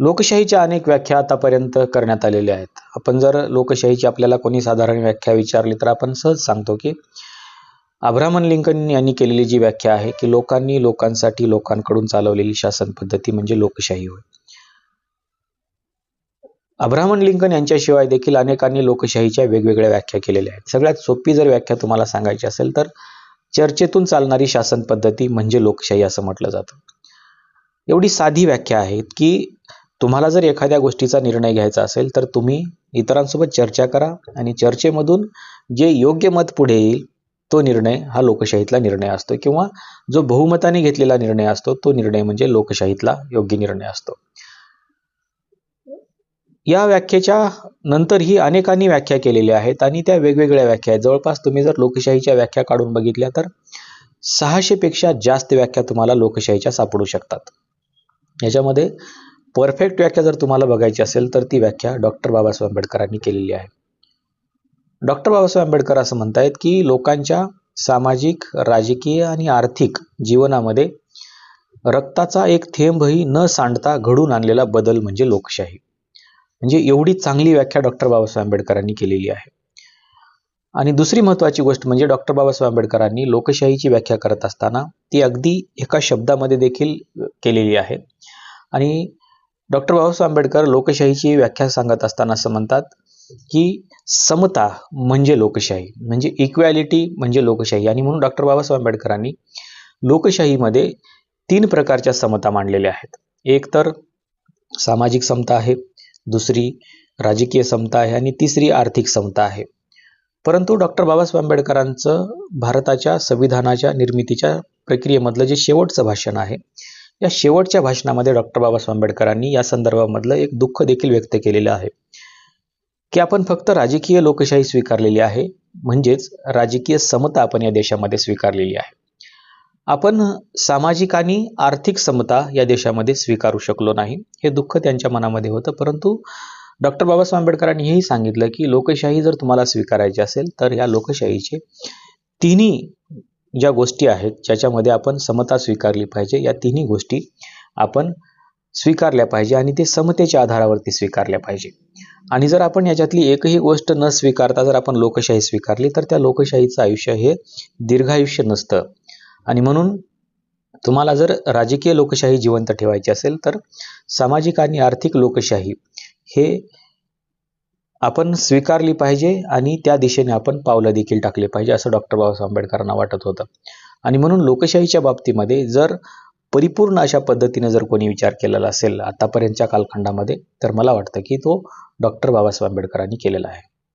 लोकशाहीच्या अनेक व्याख्या आतापर्यंत करण्यात आलेल्या आहेत. आपण जर लोकशाहीची आपल्याला कोणी साधारण व्याख्या विचारली तर आपण सहज सांगतो की अब्राहमन लिंकन यांनी केलेली जी व्याख्या आहे की लोकांनी लोकांसाठी लोकांकडून चालवलेली शासन पद्धती म्हणजे लोकशाही होय. अब्राहमन लिंकन यांच्याशिवाय देखील अनेकांनी लोकशाहीच्या वेगवेगळ्या व्याख्या केलेल्या आहेत. सगळ्यात सोपी जर व्याख्या तुम्हाला सांगायची असेल तर चर्चेतून चालणारी शासन पद्धती म्हणजे लोकशाही असं म्हटलं जातं. एवढी साधी व्याख्या आहे की तुम्हाला जर एखाद्या गोष्टीचा निर्णय घ्यायचा असेल तर तुम्ही इतरांसोबत चर्चा करा आणि चर्चेमधून जे योग्य मत पुढे येईल तो निर्णय हा लोकशाहीतला निर्णय असतो किंवा जो बहुमताने घेतलेला निर्णय असतो तो निर्णय म्हणजे लोकशाहीतला योग्य निर्णय असतो. या व्याख्येच्या नंतरही अनेकांनी व्याख्या केलेल्या आहेत आणि त्या वेगवेगळ्या व्याख्या आहेत. जवळपास तुम्ही जर लोकशाहीच्या व्याख्या काढून बघितल्या तर सहाशेपेक्षा जास्त व्याख्या तुम्हाला लोकशाहीच्या सापडू शकतात. याच्यामध्ये परफेक्ट व्याख्या जर तुम्हाला बघायची असेल तर ती व्याख्या डॉक्टर बाबासाहेब आंबेडकरांनी केलेली आहे. डॉक्टर बाबासाहेब आंबेडकर असं म्हणतायत की लोकांच्या सामाजिक राजकीय आणि आर्थिक जीवनामध्ये रक्ताचा एक थेंबही न सांडता घडून आणलेला बदल म्हणजे लोकशाही. म्हणजे एवढी चांगली व्याख्या डॉक्टर बाबासाहेब आंबेडकरांनी केलेली आहे. आणि दुसरी महत्त्वाची गोष्ट म्हणजे डॉक्टर बाबासाहेब आंबेडकरांनी लोकशाहीची व्याख्या करत असताना ती अगदी एका शब्दामध्ये देखील केलेली आहे. आणि डॉक्टर बाबासाहेब आंबेडकर लोकशाहीची व्याख्या सांगत असताना असं म्हणतात की समता म्हणजे लोकशाही म्हणजे इक्वॅलिटी म्हणजे लोकशाही. आणि म्हणून डॉक्टर बाबासाहेब आंबेडकरांनी लोकशाहीमध्ये तीन प्रकारच्या समता मांडलेल्या आहेत. एक तर सामाजिक समता आहे दुसरी राजकीय समता आहे आणि तिसरी आर्थिक समता आहे. परंतु डॉक्टर बाबासाहेब आंबेडकरांचं भारताच्या संविधानाच्या निर्मितीच्या प्रक्रियेमधलं जे शेवटचं भाषण आहे या शेवटच्या भाषणामध्ये डॉक्टर बाबासाहेब आंबेडकरांनी या संदर्भामधलं एक दुःख देखील व्यक्त केलेलं आहे. की आपण फक्त राजकीय लोकशाही स्वीकारलेली आहे म्हणजेच राजकीय समता आपण या देशामध्ये स्वीकारलेली आहे. आपण सामाजिक आणि आर्थिक समता या देशामध्ये स्वीकारू शकलो नाही हे दुःख त्यांच्या मनामध्ये होतं. परंतु डॉक्टर बाबासाहेब आंबेडकरांनी हेही सांगितलं की लोकशाही जर तुम्हाला स्वीकारायची असेल तर या लोकशाहीचे तिन्ही ज्या गोष्टी आहेत ज्याच्यामध्ये आपण समता स्वीकारली पाहिजे या तिन्ही गोष्टी आपण स्वीकारल्या पाहिजे आणि ते समतेच्या आधारावरती स्वीकारल्या पाहिजे. आणि जर आपण याच्यातली एकही गोष्ट न स्वीकारता जर आपण लोकशाही स्वीकारली तर त्या लोकशाहीचं आयुष्य हे दीर्घायुष्य नसतं. आणि म्हणून तुम्हाला जर राजकीय लोकशाही जिवंत ठेवायची असेल तर सामाजिक आणि आर्थिक लोकशाही हे आपण स्वीकारली पाहिजे आणि त्या दिशेने आपण पावलं देखील टाकले पाहिजे असं डॉक्टर बाबासाहेब आंबेडकरांना वाटत होतं. आणि म्हणून लोकशाहीच्या बाबतीमध्ये जर परिपूर्ण अशा पद्धतीनं जर कोणी विचार केलेला असेल आतापर्यंतच्या कालखंडामध्ये तर मला वाटतं की तो डॉक्टर बाबासाहेब आंबेडकरांनी केलेला आहे.